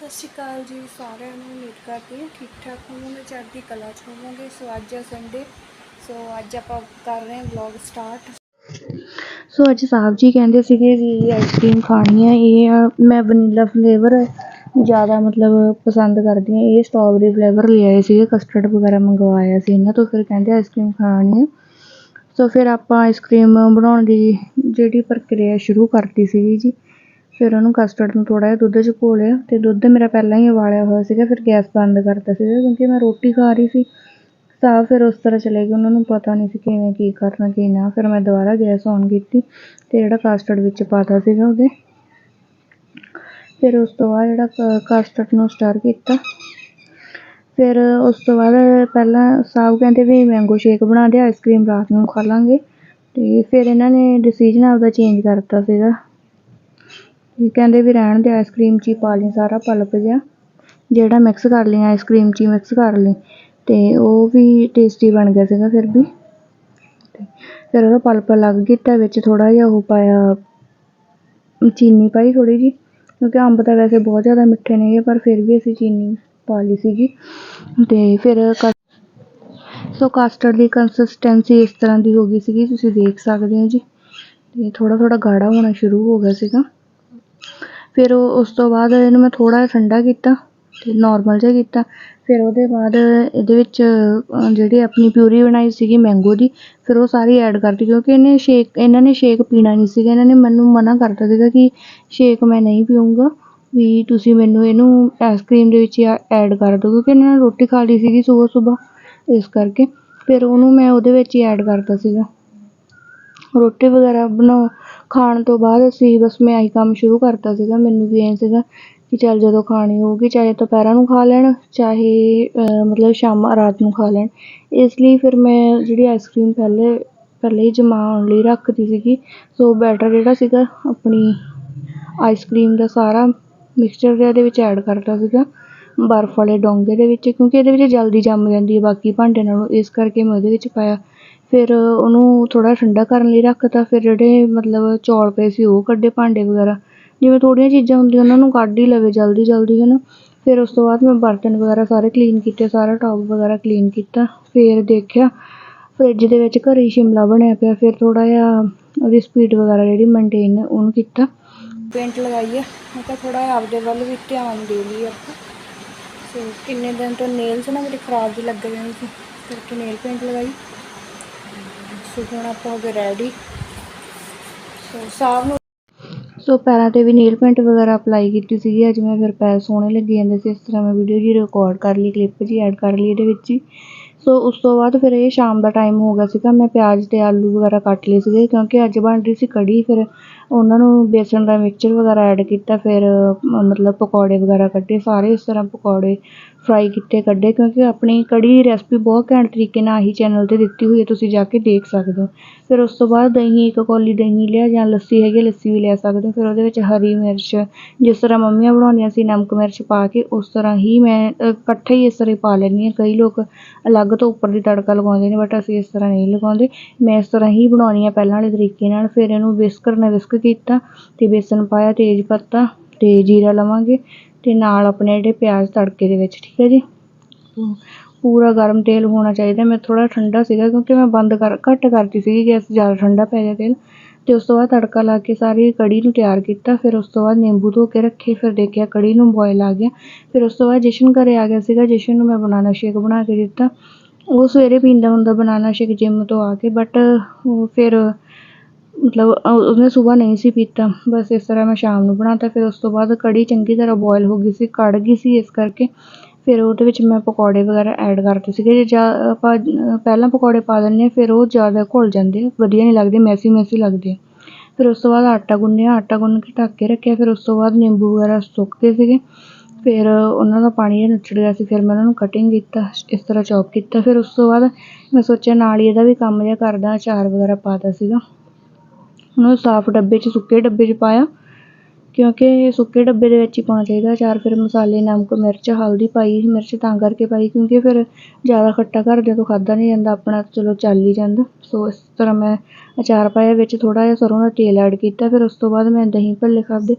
ਸਤਿ ਸ਼੍ਰੀ ਅਕਾਲ ਜੀ, ਸਾਰਿਆਂ ਨੂੰ ਉਮੀਦ ਕਰਦੀ ਹਾਂ ਠੀਕ ਠਾਕ ਹੋਵੋਗੇ, ਚੜ੍ਹਦੀ ਕਲਾ 'ਚ ਹੋਵੋਗੇ। ਸੋ ਅੱਜ ਆ ਸੰਡੇ ਸੋ ਅੱਜ ਆਪਾਂ ਕਰ ਰਹੇ ਹਾਂ ਵਲੌਗ ਸਟਾਰਟ ਸੋ ਅੱਜ ਸਾਹਿਬ ਜੀ ਕਹਿੰਦੇ ਸੀਗੇ ਵੀ ਆਈਸਕ੍ਰੀਮ ਖਾਣੀ ਹੈ ਇਹ ਮੈਂ ਵਨੀਲਾ ਫਲੇਵਰ ਜ਼ਿਆਦਾ ਮਤਲਬ ਪਸੰਦ ਕਰਦੀ ਹਾਂ। ਇਹ ਸਟ੍ਰਾਬੇਰੀ ਫਲੇਵਰ ਲੈ ਆਏ ਸੀਗੇ ਕਸਟਰਡ ਵਗੈਰਾ ਮੰਗਵਾਇਆ ਸੀ ਇਹਨਾਂ ਤੋਂ, ਫਿਰ ਕਹਿੰਦੇ ਆਈਸਕ੍ਰੀਮ ਖਾਣੀ ਹੈ ਸੋ ਫਿਰ ਆਪਾਂ ਆਈਸਕ੍ਰੀਮ ਬਣਾਉਣ ਦੀ ਜਿਹੜੀ ਪ੍ਰਕਿਰਿਆ ਸ਼ੁਰੂ ਕਰਤੀ ਸੀਗੀ ਜੀ। ਫਿਰ ਉਹਨੂੰ ਕਸਟਰਡ ਨੂੰ ਥੋੜ੍ਹਾ ਜਿਹਾ ਦੁੱਧ 'ਚ ਘੋਲਿਆ ਅਤੇ ਦੁੱਧ ਮੇਰਾ ਪਹਿਲਾਂ ਹੀ ਉਬਾਲਿਆ ਹੋਇਆ ਸੀਗਾ, ਫਿਰ ਗੈਸ ਬੰਦ ਕਰਤਾ ਸੀਗਾ ਕਿਉਂਕਿ ਮੈਂ ਰੋਟੀ ਖਾ ਰਹੀ ਸੀ। ਤਾਂ ਫਿਰ ਉਸ ਤਰ੍ਹਾਂ ਚਲੇ ਗਏ, ਉਹਨਾਂ ਨੂੰ ਪਤਾ ਨਹੀਂ ਸੀ ਕਿਵੇਂ ਕੀ ਕਰਨਾ, ਕੀ ਨਾ। ਫਿਰ ਮੈਂ ਦੁਬਾਰਾ ਗੈਸ ਔਨ ਕੀਤੀ ਅਤੇ ਜਿਹੜਾ ਕਸਟਰਡ ਵਿੱਚ ਪਾਤਾ ਸੀਗਾ ਉਹਦੇ। ਫਿਰ ਉਸ ਤੋਂ ਬਾਅਦ ਜਿਹੜਾ ਕ ਕਸਟਰਡ ਨੂੰ ਸਟਾਰ ਕੀਤਾ। ਫਿਰ ਉਸ ਤੋਂ ਬਾਅਦ ਪਹਿਲਾਂ ਸਾਹਿਬ ਕਹਿੰਦੇ ਵੀ ਮੈਂਗੋ ਸ਼ੇਕ ਬਣਾ ਦੇ ਆਈਸਕ੍ਰੀਮ ਰਾਤ ਨੂੰ ਖਾ ਲਾਂਗੇ। ਅਤੇ ਫਿਰ ਇਹਨਾਂ ਨੇ ਡਿਸੀਜਨ ਆਪਦਾ ਚੇਂਜ ਕਰਤਾ ਸੀਗਾ। ਕਹਿੰਦੇ ਵੀ ਰਹਿਣ ਦੇ ਆਈਸਕ੍ਰੀਮ 'ਚ ਹੀ ਪਾ ਲਈ, ਸਾਰਾ ਪਲਪ ਜਿਹਾ। ਜਿਹੜਾ ਮਿਕਸ ਕਰ ਲਈ ਆਈਸਕ੍ਰੀਮ 'ਚ ਹੀ ਮਿਕਸ ਕਰ ਲਈ। ਅਤੇ ਉਹ ਵੀ ਟੇਸਟੀ ਬਣ ਗਿਆ ਸੀਗਾ ਫਿਰ ਵੀ। ਤੇ ਫਿਰ ਉਹਦਾ ਪਲਪ ਅਲੱਗ ਕੀਤਾ, ਵਿੱਚ ਥੋੜ੍ਹਾ ਜਿਹਾ ਉਹ ਪਾਇਆ, ਚੀਨੀ ਪਾਈ ਥੋੜ੍ਹੀ ਜਿਹੀ। ਕਿਉਂਕਿ ਅੰਬ ਤਾਂ ਵੈਸੇ ਬਹੁਤ ਜ਼ਿਆਦਾ ਮਿੱਠੇ ਨੇਗੇ ਪਰ ਫਿਰ ਵੀ ਅਸੀਂ ਚੀਨੀ ਪਾ ਲਈ ਸੀਗੀ। ਅਤੇ ਫਿਰ ਕ ਸੋ ਕਸਟਰਡ ਦੀ ਕੰਸਿਸਟੈਂਸੀ ਇਸ ਤਰ੍ਹਾਂ ਦੀ ਹੋ ਗਈ ਸੀਗੀ, ਤੁਸੀਂ ਦੇਖ ਸਕਦੇ ਹੋ ਜੀ। ਅਤੇ ਥੋੜ੍ਹਾ ਥੋੜ੍ਹਾ ਗਾੜਾ ਹੋਣਾ ਸ਼ੁਰੂ ਹੋ ਗਿਆ ਸੀਗਾ। ਫਿਰ ਉਹ ਉਸ ਤੋਂ ਬਾਅਦ ਇਹਨੂੰ ਮੈਂ ਥੋੜ੍ਹਾ ਜਿਹਾ ਠੰਡਾ ਕੀਤਾ ਅਤੇ ਨੋਰਮਲ ਜਿਹਾ ਕੀਤਾ। ਫਿਰ ਉਹਦੇ ਬਾਅਦ ਇਹਦੇ ਵਿੱਚ ਜਿਹੜੀ ਆਪਣੀ ਪਿਊਰੀ ਬਣਾਈ ਸੀਗੀ ਮੈਂਗੋ ਦੀ, ਫਿਰ ਉਹ ਸਾਰੀ ਐਡ ਕਰਤੀ ਕਿਉਂਕਿ ਇਹਨੇ ਸ਼ੇਕ ਇਹਨਾਂ ਨੇ ਸ਼ੇਕ ਪੀਣਾ ਨਹੀਂ ਸੀਗਾ। ਇਹਨਾਂ ਨੇ ਮੈਨੂੰ ਮਨਾ ਕਰਤਾ ਸੀਗਾ ਕਿ ਸ਼ੇਕ ਮੈਂ ਨਹੀਂ ਪੀਊਂਗਾ, ਵੀ ਤੁਸੀਂ ਮੈਨੂੰ ਇਹਨੂੰ ਆਈਸਕ੍ਰੀਮ ਦੇ ਵਿੱਚ ਐਡ ਕਰ ਦਿਓ ਕਿਉਂਕਿ ਇਹਨਾਂ ਨੇ ਰੋਟੀ ਖਾ ਲਈ ਸੀਗੀ ਸੁਬਹ ਸੁਬਹ, ਇਸ ਕਰਕੇ। ਫਿਰ ਉਹਨੂੰ ਮੈਂ ਉਹਦੇ ਵਿੱਚ ਹੀ ਐਡ ਕਰਤਾ ਸੀਗਾ। ਰੋਟੀ ਵਗੈਰਾ ਬਣਾ ਖਾਣ ਤੋਂ ਬਾਅਦ ਅਸੀਂ ਬਸ ਮੈਂ ਆਹੀ ਕੰਮ ਸ਼ੁਰੂ ਕਰਤਾ ਸੀਗਾ, ਮੈਨੂੰ ਵੀ ਐਂ ਸੀਗਾ ਕਿ ਚੱਲ ਜਦੋਂ ਖਾਣੀ ਹੋਊਗੀ, ਚਾਹੇ ਦੁਪਹਿਰਾਂ ਨੂੰ ਖਾ ਲੈਣ, ਚਾਹੇ ਮਤਲਬ ਸ਼ਾਮ, ਰਾਤ ਨੂੰ ਖਾ ਲੈਣ। ਇਸ ਲਈ ਫਿਰ ਮੈਂ ਜਿਹੜੀ ਆਈਸਕ੍ਰੀਮ ਪਹਿਲੇ ਪਹਿਲੇ ਹੀ ਜਮਾਉਣ ਲਈ ਰੱਖਦੀ ਸੀਗੀ, ਸੋ ਬੈਟਰ ਜਿਹੜਾ ਸੀਗਾ ਆਪਣੀ ਆਈਸਕ੍ਰੀਮ ਦਾ ਸਾਰਾ ਮਿਕਸਚਰ ਜਿਹਾ ਇਹਦੇ ਵਿੱਚ ਐਡ ਕਰਤਾ ਸੀਗਾ। ਬਰਫ਼ ਵਾਲੇ ਡੋਂਗੇ ਦੇ ਵਿੱਚ, ਕਿਉਂਕਿ ਇਹਦੇ ਵਿੱਚ ਜਲਦੀ ਜੰਮ ਜਾਂਦੀ ਹੈ, ਬਾਕੀ ਭਾਂਡੇ ਨਾਲੋਂ। ਇਸ ਕਰਕੇ ਮੈਂ ਉਹਦੇ ਵਿੱਚ ਪਾਇਆ। ਫਿਰ ਉਹਨੂੰ ਥੋੜ੍ਹਾ ਠੰਡਾ ਕਰਨ ਲਈ ਰੱਖ ਤਾ, ਫਿਰ ਜਿਹੜੇ ਮਤਲਬ ਚੌਲ ਪਏ ਸੀ ਉਹ ਕੱਢੇ ਭਾਂਡੇ ਵਗੈਰਾ। ਜਿਵੇਂ ਥੋੜ੍ਹੀਆਂ ਚੀਜ਼ਾਂ ਹੁੰਦੀਆਂ ਉਹਨਾਂ ਨੂੰ ਕੱਢ ਹੀ ਲਵੇ ਜਲਦੀ ਜਲਦੀ ਹੈ ਨਾ ਫਿਰ ਉਸ ਤੋਂ ਬਾਅਦ ਮੈਂ ਬਰਤਨ ਵਗੈਰਾ ਸਾਰੇ ਕਲੀਨ ਕੀਤੇ, ਸਾਰਾ ਟੱਬ ਵਗੈਰਾ ਕਲੀਨ ਕੀਤਾ। ਫਿਰ ਦੇਖਿਆ ਫਰਿੱਜ ਦੇ ਵਿੱਚ ਘਰੇ ਹੀ ਸ਼ਿਮਲਾ ਬਣਿਆ ਪਿਆ। ਫਿਰ ਥੋੜ੍ਹਾ ਜਿਹਾ ਉਹਦੀ ਸਪੀਡ ਵਗੈਰਾ ਜਿਹੜੀ ਮੇਨਟੇਨ ਉਹਨੂੰ ਕੀਤਾ। ਪੇਂਟ ਲਗਾਈ ਹੈ ਮੈਂ ਕਿਹਾ ਥੋੜ੍ਹਾ ਜਿਹਾ ਆਪਦੇ ਵੱਲ ਵੀ ਧਿਆਨ ਦੇ ਲਈ ਆਪਾਂ। ਸੋ ਕਿੰਨੇ ਦਿਨ ਤੋਂ ਨੇਲਸ ਨਾ ਮੇਰੇ ਖਰਾਬ ਜਿਹੇ ਲੱਗ ਰਹੇ ਸੀ। ਫਿਰ ਨੇਲ ਪੇਂਟ ਲਗਾਈ। ਸੋ ਹੁਣ ਆਪਾਂ ਹੋ ਗਏ ਰੈਡੀ ਸੋ ਸਾਹ ਨੂੰ ਸੋ ਪੈਰਾਂ 'ਤੇ ਵੀ ਨੇਲ ਪੇਂਟ ਵਗੈਰਾ ਅਪਲਾਈ ਕੀਤੀ ਸੀਗੀ। ਅੱਜ ਮੈਂ ਫਿਰ ਪੈਰ ਸੋਹਣੇ ਲੱਗੇ ਜਾਂਦੇ ਸੀ। ਇਸ ਤਰ੍ਹਾਂ ਮੈਂ ਵੀਡੀਓ ਜੀ ਰਿਕਾਰਡ ਕਰ ਲਈ ਕਲਿੱਪ ਜੀ ਐਡ ਕਰ ਲਈ ਇਹਦੇ ਵਿੱਚ ਹੀ। ਸੋ ਉਸ ਤੋਂ ਬਾਅਦ ਫਿਰ ਇਹ ਸ਼ਾਮ ਦਾ ਟਾਈਮ ਹੋ ਗਿਆ ਸੀਗਾ। ਮੈਂ ਪਿਆਜ਼ ਤੇ ਆਲੂ ਵਗੈਰਾ ਕੱਟ ਲਏ ਸੀਗੇ। ਕਿਉਂਕਿ ਅੱਜ ਬਣ ਰਹੀ ਸੀ ਕੜੀ, ਫਿਰ ਉਹਨਾਂ ਨੂੰ ਬੇਸਣ ਦਾ ਮਿਕਸਚਰ ਵਗੈਰਾ ਐਡ ਕੀਤਾ ਫਿਰ ਮਤਲਬ ਪਕੌੜੇ ਵਗੈਰਾ ਕੱਢੇ ਸਾਰੇ ਇਸ ਤਰ੍ਹਾਂ ਪਕੌੜੇ ਫਰਾਈ ਕੀਤੇ ਕੱਢੇ ਕਿਉਂਕਿ ਆਪਣੀ ਕੜੀ ਦੀ ਰੈਸਪੀ ਬਹੁਤ ਘੈਂਟ ਤਰੀਕੇ ਨਾਲ ਆਹੀ ਚੈਨਲ 'ਤੇ ਦਿੱਤੀ ਹੋਈ ਹੈ ਤੁਸੀਂ ਜਾ ਕੇ ਦੇਖ ਸਕਦੇ ਹੋ। ਫਿਰ ਉਸ ਤੋਂ ਬਾਅਦ ਦਹੀਂ ਇੱਕ ਕੌਲੀ ਦਹੀਂ ਲਿਆ ਜਾਂ ਲੱਸੀ ਹੈਗੀ ਲੱਸੀ ਵੀ ਲੈ ਸਕਦੇ ਹੋ। ਫਿਰ ਉਹਦੇ ਵਿੱਚ ਹਰੀ ਮਿਰਚ ਜਿਸ ਤਰ੍ਹਾਂ ਮੰਮੀਆਂ ਬਣਾਉਂਦੀਆਂ ਸੀ ਨਮਕ ਮਿਰਚ ਪਾ ਕੇ ਉਸ ਤਰ੍ਹਾਂ ਹੀ ਮੈਂ ਅ, ਇਕੱਠੇ ਹੀ ਇਸ ਤਰ੍ਹਾਂ ਹੀ ਪਾ ਲੈਂਦੀ ਹਾਂ। ਕਈ ਲੋਕ ਅਲੱਗ ਤੋਂ ਉੱਪਰ ਦੀ ਤੜਕਾ ਲਗਾਉਂਦੇ ਨੇ ਬਟ ਅਸੀਂ ਇਸ ਤਰ੍ਹਾਂ ਨਹੀਂ ਲਗਾਉਂਦੇ। ਮੈਂ ਇਸ ਤਰ੍ਹਾਂ ਹੀ ਬਣਾਉਣੀ ਆ ਪਹਿਲਾਂ ਵਾਲੇ ਤਰੀਕੇ ਨਾਲ ਫਿਰ ਇਹਨੂੰ ਵਿਸਕਰ ਨਾਲ ਵਿਸਕ ਕੀਤਾ ਅਤੇ ਬੇਸਣ ਪਾਇਆ ਤੇਜ਼ ਪੱਤਾ ਅਤੇ ਜੀਰਾ ਲਵਾਂਗੇ ਅਤੇ ਨਾਲ ਆਪਣੇ ਜਿਹੜੇ ਪਿਆਜ਼ ਤੜਕੇ ਦੇ ਵਿੱਚ ਠੀਕ ਹੈ ਜੀ? ਪੂਰਾ ਗਰਮ ਤੇਲ ਹੋਣਾ ਚਾਹੀਦਾ ਮੈਂ ਥੋੜ੍ਹਾ ਠੰਡਾ ਸੀਗਾ ਕਿਉਂਕਿ ਮੈਂ ਬੰਦ ਕਰ ਘੱਟ ਕਰਤੀ ਸੀਗੀ ਗੈਸ ਜ਼ਿਆਦਾ ਠੰਡਾ ਪੈ ਗਿਆ ਤੇਲ। ਅਤੇ ਉਸ ਤੋਂ ਬਾਅਦ ਤੜਕਾ ਲਾ ਕੇ ਸਾਰੀ ਕੜੀ ਨੂੰ ਤਿਆਰ ਕੀਤਾ ਫਿਰ ਉਸ ਤੋਂ ਬਾਅਦ ਨਿੰਬੂ ਧੋ ਕੇ ਰੱਖੇ ਫਿਰ ਦੇਖਿਆ ਕੜੀ ਨੂੰ ਬੋਇਲ ਆ ਗਿਆ। ਫਿਰ ਉਸ ਤੋਂ ਬਾਅਦ ਜਸ਼ਨ ਘਰੇ ਆ ਗਿਆ ਸੀਗਾ ਜਸ਼ਨ ਨੂੰ ਮੈਂ ਬਨਾਨਾ ਸ਼ੇਕ ਬਣਾ ਕੇ ਦਿੱਤਾ। ਉਹ ਸਵੇਰੇ ਪੀਂਦਾ ਹੁੰਦਾ ਬਨਾਨਾ ਸ਼ੇਕ ਜਿੰਮ ਤੋਂ ਆ ਕੇ ਬਟ ਉਹ ਫਿਰ ਮਤਲਬ ਉਹਨੇ ਸੁਬਾਹ ਨਹੀਂ ਸੀ ਪੀਤਾ। ਬਸ ਇਸ ਤਰ੍ਹਾਂ ਮੈਂ ਸ਼ਾਮ ਨੂੰ ਬਣਾਤਾ, ਫਿਰ ਉਸ ਤੋਂ ਬਾਅਦ ਕੜੀ ਚੰਗੀ ਤਰ੍ਹਾਂ ਬੋਇਲ ਹੋ ਗਈ ਸੀ, ਕੜ ਗਈ ਸੀ ਇਸ ਕਰਕੇ। ਫਿਰ ਉਹਦੇ ਵਿੱਚ ਮੈਂ ਪਕੌੜੇ ਵਗੈਰਾ ਐਡ ਕਰਤੇ ਸੀਗੇ। ਜੇ ਜਾ, ਆਪਾਂ ਪਹਿਲਾਂ ਪਕੌੜੇ ਪਾ ਦਿੰਦੇ ਹਾਂ, ਫਿਰ ਉਹ ਜ਼ਿਆਦਾ ਘੁਲ ਜਾਂਦੇ ਆ, ਵਧੀਆ ਨਹੀਂ ਲੱਗਦੇ ਮੈਸੀ ਮੈਸੀ ਲੱਗਦੇ ਫਿਰ ਉਸ ਤੋਂ ਬਾਅਦ ਆਟਾ ਗੁੰਨਿਆ, ਆਟਾ ਗੁੰਨ ਕੇ ਢੱਕ ਕੇ ਰੱਖਿਆ। ਫਿਰ ਉਸ ਤੋਂ ਬਾਅਦ ਨਿੰਬੂ ਵਗੈਰਾ ਸੁੱਕ ਗਏ ਸੀਗੇ। ਫਿਰ ਉਹਨਾਂ ਦਾ ਪਾਣੀ ਜਿਹਾ ਨੁੱਚੜ ਗਿਆ ਸੀ, ਫਿਰ ਮੈਂ ਉਹਨਾਂ ਨੂੰ ਕਟਿੰਗ ਕੀਤਾ, ਇਸ ਤਰ੍ਹਾਂ ਚੌਪ ਕੀਤਾ। ਫਿਰ ਉਸ ਤੋਂ ਬਾਅਦ ਮੈਂ ਸੋਚਿਆ, ਨਾਲ ਹੀ ਇਹਦਾ ਵੀ ਕੰਮ ਜਿਹਾ ਕਰਦਾ, ਅਚਾਰ ਵਗੈਰਾ ਪਾਤਾ ਸੀਗਾ। ਉਹਨੂੰ ਸਾਫ਼ ਡੱਬੇ 'ਚ, ਸੁੱਕੇ ਡੱਬੇ 'ਚ ਪਾਇਆ। ਕਿਉਂਕਿ ਸੁੱਕੇ ਡੱਬੇ ਦੇ ਵਿੱਚ ਹੀ ਪਾਉਣਾ ਚਾਹੀਦਾ। ਅਚਾਰ ਫਿਰ ਮਸਾਲੇ, ਨਮਕ, ਮਿਰਚ, ਹਲਦੀ ਪਾਈ ਮਿਰਚ ਤਾਂ ਕਰਕੇ ਪਾਈ। ਕਿਉਂਕਿ ਫਿਰ ਜ਼ਿਆਦਾ ਖੱਟਾ ਘਰਦਿਆਂ ਤੋਂ ਖਾਧਾ ਨਹੀਂ ਜਾਂਦਾ। ਆਪਣਾ ਚਲੋ ਚੱਲ ਹੀ ਜਾਂਦਾ। ਸੋ ਇਸ ਤਰ੍ਹਾਂ ਮੈਂ ਅਚਾਰ ਪਾਇਆ ਵਿੱਚ। ਥੋੜ੍ਹਾ ਜਿਹਾ ਸਰੋਂ ਦਾ ਤੇਲ ਐਡ ਕੀਤਾ। ਫਿਰ ਉਸ ਤੋਂ ਬਾਅਦ ਮੈਂ ਦਹੀਂ ਭੱਲੇ ਖਾਧੇ।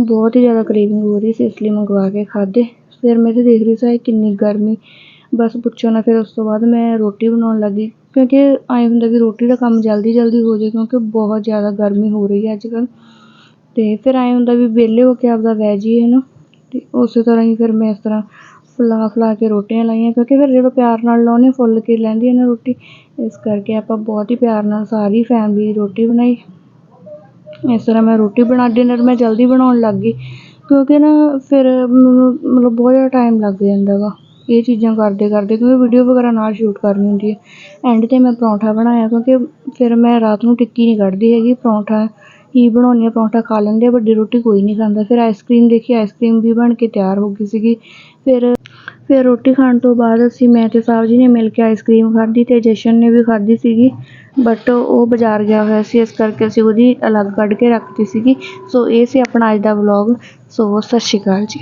ਬਹੁਤ ਹੀ ਜ਼ਿਆਦਾ ਕ੍ਰੇਵਿੰਗ ਹੋ ਰਹੀ ਸੀ, ਇਸ ਲਈ ਮੰਗਵਾ ਕੇ ਖਾਧੇ। ਫਿਰ ਮੈਂ ਤੇ ਦੇਖ ਰਹੀ ਸੀ ਕਿੰਨੀ ਗਰਮੀ। ਬਸ ਪੁੱਛੋ ਨਾ। ਫਿਰ ਉਸ ਤੋਂ ਬਾਅਦ ਮੈਂ ਰੋਟੀ ਬਣਾਉਣ ਲੱਗੀ। ਕਿਉਂਕਿ ਐਂ ਹੁੰਦਾ ਵੀ ਰੋਟੀ ਦਾ ਕੰਮ ਜਲਦੀ ਜਲਦੀ ਹੋ ਜਾਏ, ਕਿਉਂਕਿ ਬਹੁਤ ਜ਼ਿਆਦਾ ਗਰਮੀ ਹੋ ਰਹੀ ਹੈ ਅੱਜ ਕੱਲ੍ਹ ਅਤੇ ਫਿਰ ਐਂ ਹੁੰਦਾ ਵੀ ਵਿਹਲੇ ਹੋ ਕੇ ਆਪਦਾ ਬਹਿ ਜਾਈਏ ਹੈ ਨਾ ਅਤੇ ਉਸੇ ਤਰ੍ਹਾਂ ਹੀ ਫਿਰ ਮੈਂ ਇਸ ਤਰ੍ਹਾਂ ਫਲਾ ਫਲਾ ਕੇ ਰੋਟੀਆਂ ਲਾਈਆਂ, ਕਿਉਂਕਿ ਫਿਰ ਜਦੋਂ ਪਿਆਰ ਨਾਲ ਲਾਉਂਦੇ ਫੁੱਲ ਕੇ ਲੈਂਦੀ ਹੈ ਨਾ ਰੋਟੀ, ਇਸ ਕਰਕੇ ਆਪਾਂ ਬਹੁਤ ਹੀ ਪਿਆਰ ਨਾਲ ਸਾਰੀ ਫੈਮਿਲੀ ਰੋਟੀ ਬਣਾਈ। ਇਸ ਤਰ੍ਹਾਂ ਮੈਂ ਰੋਟੀ ਬਣਾ ਡਿਨਰ ਮੈਂ ਜਲਦੀ ਬਣਾਉਣ ਲੱਗ ਗਈ, ਕਿਉਂਕਿ ਨਾ ਫਿਰ ਮੈਨੂੰ ਮਤਲਬ ਬਹੁਤ ਜ਼ਿਆਦਾ ਟਾਈਮ ਲੱਗ ਜਾਂਦਾ ਵਾ ਇਹ ਚੀਜ਼ਾਂ ਕਰਦੇ ਕਰਦੇ, ਕਿਉਂਕਿ ਵੀਡੀਓ ਵਗੈਰਾ ਨਾਲ ਸ਼ੂਟ ਕਰਨੀ ਹੁੰਦੀ ਹੈ। ਐਂਡ 'ਤੇ ਮੈਂ ਪਰੌਂਠਾ ਬਣਾਇਆ, ਕਿਉਂਕਿ ਫਿਰ ਮੈਂ ਰਾਤ ਨੂੰ ਟਿੱਕੀ ਨਹੀਂ ਕੱਢਦੀ ਹੈਗੀ। ਪਰੌਂਠਾ ਹੀ ਬਣਾਉਂਦੀ ਹਾਂ, ਪਰੌਂਠਾ ਖਾ ਲੈਂਦੇ ਆ ਵੱਡੀ ਰੋਟੀ ਕੋਈ ਨਹੀਂ ਖਾਂਦਾ। ਫਿਰ ਆਈਸਕ੍ਰੀਮ ਦੇਖੀ ਆਈਸਕ੍ਰੀਮ ਵੀ ਬਣ ਕੇ ਤਿਆਰ ਹੋ ਗਈ ਸੀਗੀ। ਫਿਰ ਫਿਰ ਰੋਟੀ ਖਾਣ ਤੋਂ ਬਾਅਦ ਅਸੀਂ ਮੈਂ ਅਤੇ ਸਾਹਿਬ ਜੀ ਨੇ ਮਿਲ ਕੇ ਆਈਸਕ੍ਰੀਮ ਖਾਧੀ ਅਤੇ ਜਸ਼ਨ ਨੇ ਵੀ ਖਾਧੀ ਸੀਗੀ। ਬਟ ਉਹ ਬਾਜ਼ਾਰ ਗਿਆ ਹੋਇਆ ਸੀ, ਇਸ ਕਰਕੇ ਅਸੀਂ ਉਹਦੀ ਅਲੱਗ ਕੱਢ ਕੇ ਰੱਖਤੀ ਸੀਗੀ। ਸੋ ਇਹ ਸੀ ਆਪਣਾ ਅੱਜ ਦਾ ਵਲੌਗ ਸੋ ਸਤਿ ਸ਼੍ਰੀ ਅਕਾਲ ਜੀ।